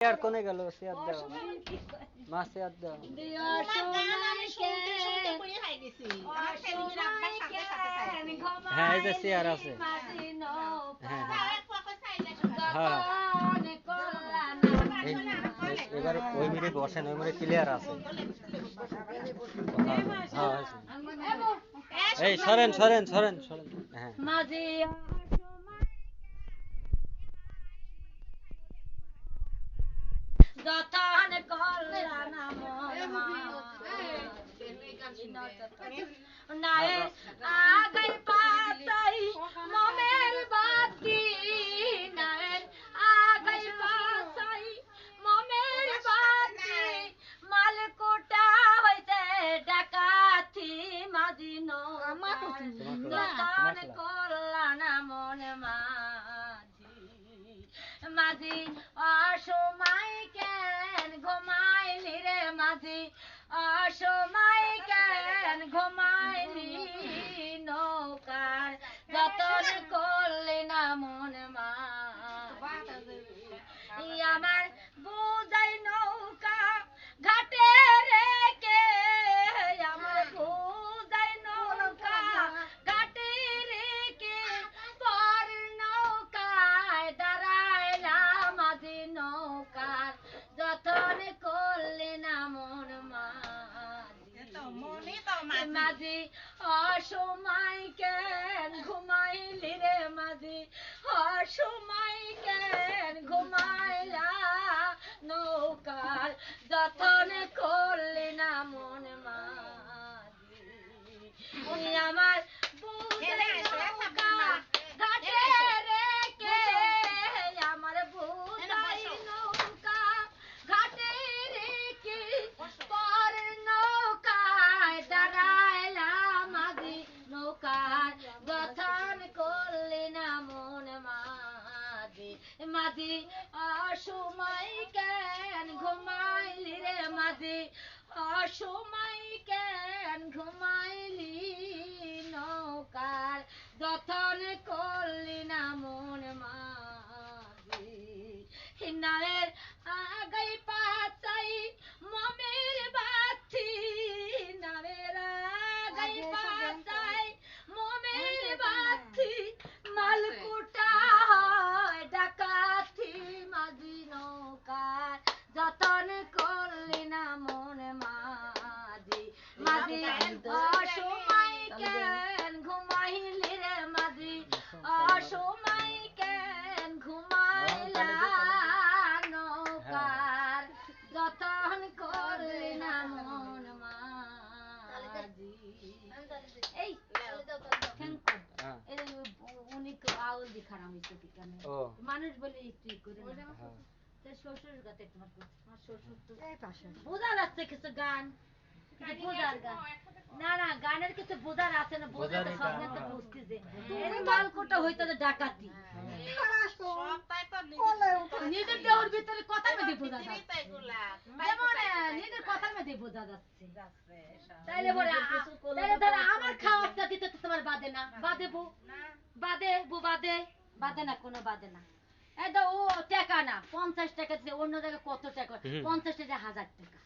আর কোনে গেল? চেয়ার দাও। মা চেয়ার দাও। হ্যাঁ এই যে চেয়ার আছে। হ্যাঁ। এবার ওই মিনিট বসেন ওই মিনিট ক্লিয়ার আছে। হ্যাঁ, হ্যাঁ, আছে। এই সরেন সরেন সরেন সরেন। হ্যাঁ মাঝে যতন কল্যাণ নায়ের আগাই পাতাই মমের মাঝি অসময় কেন ঘুমাইলি মাঝি অসময় কেন ঘুমাইলি রে মাঝি? অসময় কেন ঘুমাইলা নৌকার যতন করলি না মাঝি অসময় কেন ঘুমাইলি রে মাঝি? অসময় হয়েছে বিকানে মানুষ বলে একটু করে না। তো তোমার তোমার শ্বশুর তো বোঝা যাচ্ছে কিছু গান। বোঝার গান? না না গানের কিছু বোঝার আছে না বোঝাতে বোঝারই সব গান, গান তো। বুঝতেছে এই মালকোটা হইতো তো ডাকাতি নিজের দেওয়ার ভিতরে কথার মধ্যে বোঝা যাচ্ছে। যেমন নিজের কথার মধ্যে বোঝা যাচ্ছে। তাইলে বলে তাইলে ধরো আমার খাওয়াটা দিতে তো তোমার বাদে না। বাদে বউ। বাদে বউ বাদে। বাদে না কোনো বাদে না। এই ও টাকা না পঞ্চাশ টাকা দিতে অন্য জায়গায় কত টাকা? পঞ্চাশ টাকা হাজার টাকা।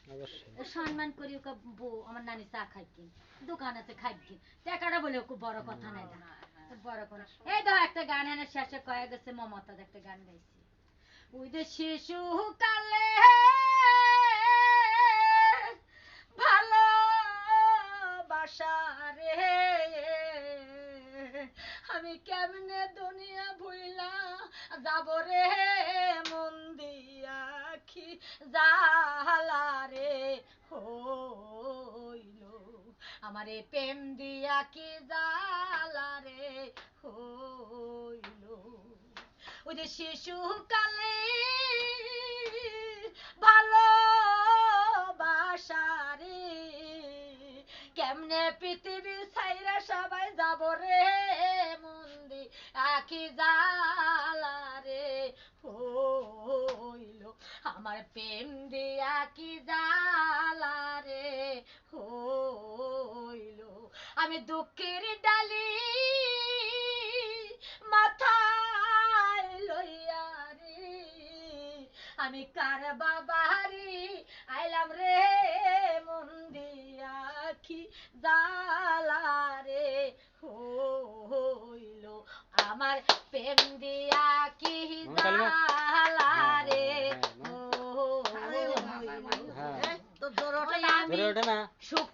সম্মান করি ওকে বউ আমার নানি চা খাই কিন দোকান আছে খাই কিন টাকাটা বলে ওকে বড় কথা নাই না বড় কথা। এই তো একটা গান এনে শেষে কয়ে গেছে মমতাজ একটা গান গাইছি। ওই যে শিশু কালে ভালো বাসা রে। আমি কেমনে দুনিয়া ভুইলা যাব রে মন দিয়া আখি জালা রে হইল। আমারে প্রেম দিয়া কি জালা রে হইল। ওই যে শিশু কি জালা রে? হইল, আমার প্রেম দিয়া কি জালা রে? হইল, আমি দুঃখের ডালি মাথায় লইয়া রে। আমি কার বাবারি আইলাম রে মন দিয়া কি জালা রে? আমার প্রেম দিয়া কি রে সুখ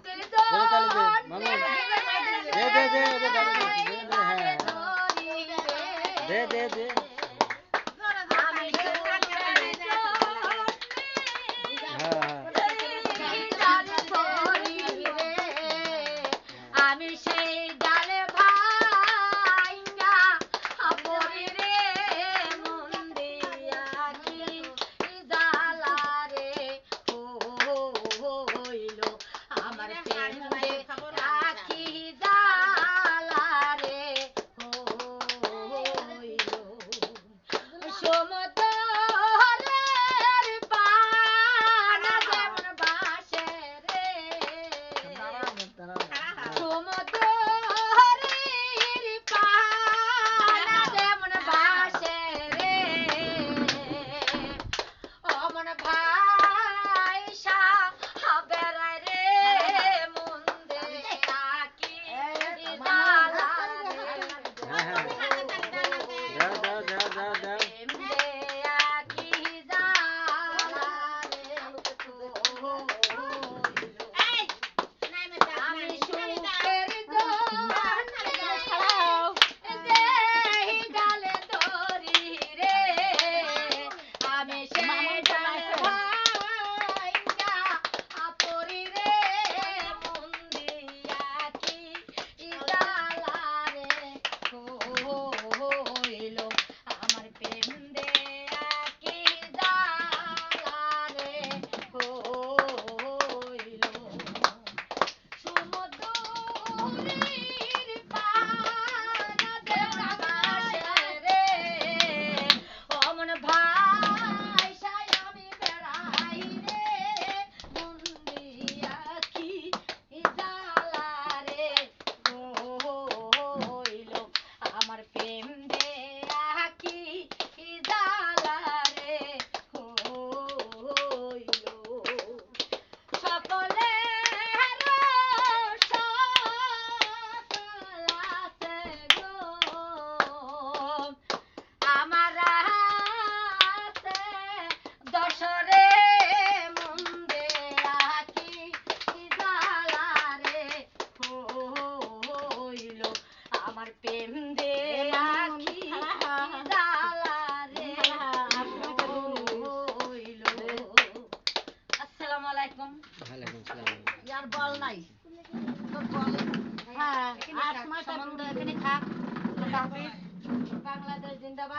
হ্যাঁ,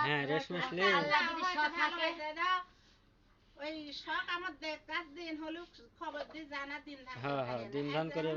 হ্যাঁ রেশমা ওই শখ আমার দেখার দিন হলো খবর দিয়ে জানা দিন হ্যাঁ, হ্যাঁ দিন ধান করে